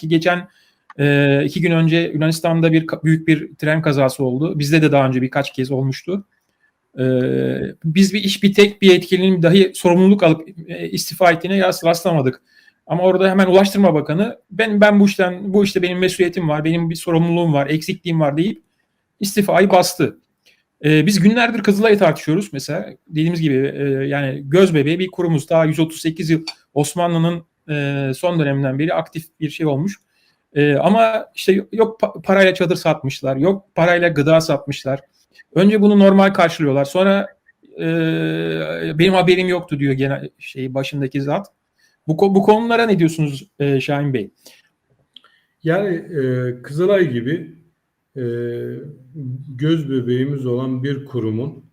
Ki geçen e, iki gün önce Yunanistan'da bir büyük bir tren kazası oldu. Bizde de daha önce birkaç kez olmuştu. E, biz bir iş bir tek bir yetkilinin dahi sorumluluk alıp e, istifa ettiğine rast- rastlamadık. Ama orada hemen Ulaştırma Bakanı ben ben bu işten bu işte benim mesuliyetim var, benim bir sorumluluğum var, eksikliğim var deyip istifayı bastı. Ee, biz günlerdir Kızılay'ı tartışıyoruz mesela. Dediğimiz gibi e, yani göz bebeği bir kurumuz. Daha 138 yıl Osmanlı'nın e, son döneminden beri aktif bir şey olmuş. E, ama işte yok pa- parayla çadır satmışlar, yok parayla gıda satmışlar. Önce bunu normal karşılıyorlar. Sonra e, benim haberim yoktu diyor genel şey başındaki zat. Bu, bu konulara ne diyorsunuz e, Şahin Bey? Yani e, Kızılay gibi e, göz bebeğimiz olan bir kurumun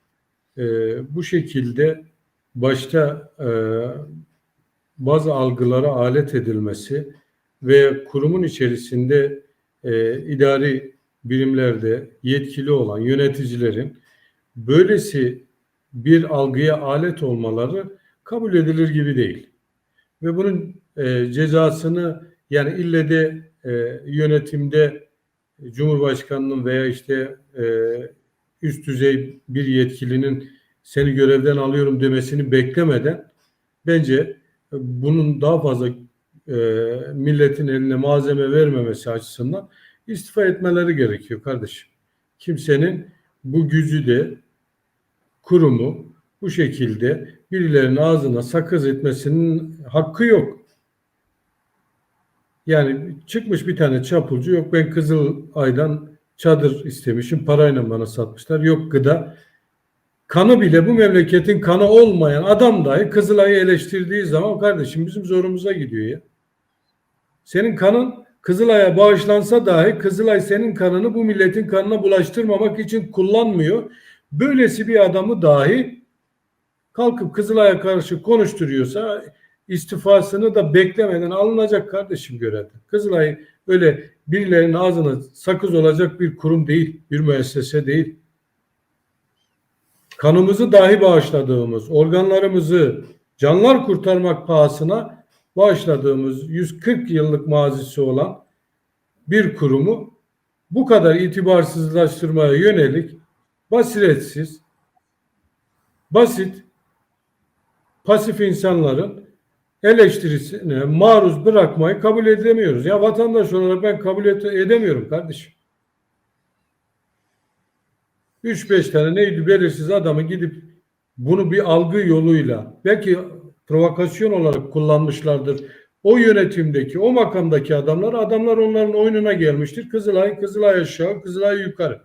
e, bu şekilde başta e, bazı algılara alet edilmesi ve kurumun içerisinde e, idari birimlerde yetkili olan yöneticilerin böylesi bir algıya alet olmaları kabul edilir gibi değil. Ve bunun e, cezasını yani ille de e, yönetimde Cumhurbaşkanının veya işte e, üst düzey bir yetkilinin seni görevden alıyorum demesini beklemeden bence bunun daha fazla e, milletin eline malzeme vermemesi açısından istifa etmeleri gerekiyor kardeşim. Kimsenin bu gücü de kurumu bu şekilde birilerinin ağzına sakız etmesinin hakkı yok. Yani çıkmış bir tane çapulcu yok ben Kızılay'dan çadır istemişim parayla bana satmışlar yok gıda. Kanı bile bu memleketin kanı olmayan adam dahi Kızılay'ı eleştirdiği zaman kardeşim bizim zorumuza gidiyor ya. Senin kanın Kızılay'a bağışlansa dahi Kızılay senin kanını bu milletin kanına bulaştırmamak için kullanmıyor. Böylesi bir adamı dahi kalkıp Kızılay'a karşı konuşturuyorsa istifasını da beklemeden alınacak kardeşim görevden. Kızılay öyle birilerinin ağzına sakız olacak bir kurum değil, bir müessese değil. Kanımızı dahi bağışladığımız, organlarımızı canlar kurtarmak pahasına bağışladığımız 140 yıllık mazisi olan bir kurumu bu kadar itibarsızlaştırmaya yönelik basiretsiz, basit, pasif insanların eleştirisine maruz bırakmayı kabul edemiyoruz. Ya vatandaş olarak ben kabul edemiyorum kardeşim. 3-5 tane neydi belirsiz adamı gidip bunu bir algı yoluyla belki provokasyon olarak kullanmışlardır. O yönetimdeki, o makamdaki adamlar, adamlar onların oyununa gelmiştir. Kızılay, Kızılay aşağı, Kızılay yukarı.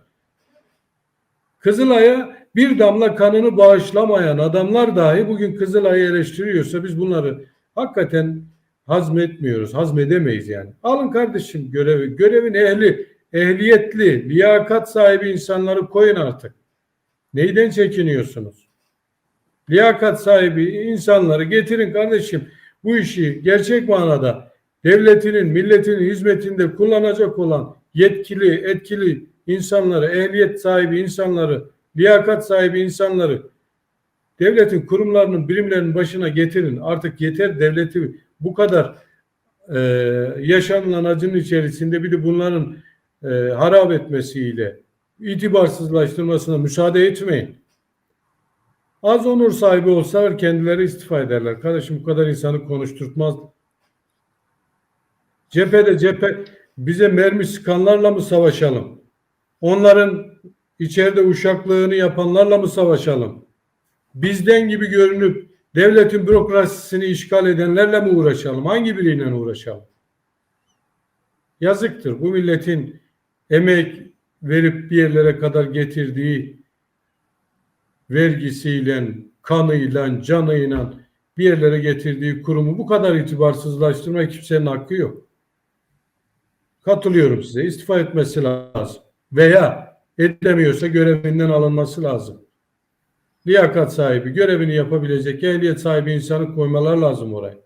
Kızılay'a bir damla kanını bağışlamayan adamlar dahi bugün Kızılay'ı eleştiriyorsa biz bunları hakikaten hazmetmiyoruz, hazmedemeyiz yani. Alın kardeşim görevi, görevin ehli, ehliyetli, liyakat sahibi insanları koyun artık. Neyden çekiniyorsunuz? Liyakat sahibi insanları getirin kardeşim. Bu işi gerçek manada devletinin, milletinin hizmetinde kullanacak olan yetkili, etkili insanları, ehliyet sahibi insanları, liyakat sahibi insanları devletin kurumlarının, birimlerinin başına getirin. Artık yeter devleti bu kadar e, yaşanılan acının içerisinde bir de bunların e, harap etmesiyle itibarsızlaştırmasına müsaade etmeyin. Az onur sahibi olsalar kendileri istifa ederler. Kardeşim bu kadar insanı konuşturtmaz. Cephede cephe bize mermi sıkanlarla mı savaşalım? Onların içeride uşaklığını yapanlarla mı savaşalım? Bizden gibi görünüp devletin bürokrasisini işgal edenlerle mi uğraşalım? Hangi biriyle uğraşalım? Yazıktır. Bu milletin emek verip bir yerlere kadar getirdiği vergisiyle, kanıyla, canıyla bir yerlere getirdiği kurumu bu kadar itibarsızlaştırma kimsenin hakkı yok. Katılıyorum size. İstifa etmesi lazım. Veya edemiyorsa görevinden alınması lazım. Liyakat sahibi, görevini yapabilecek ehliyet sahibi insanı koymalar lazım oraya.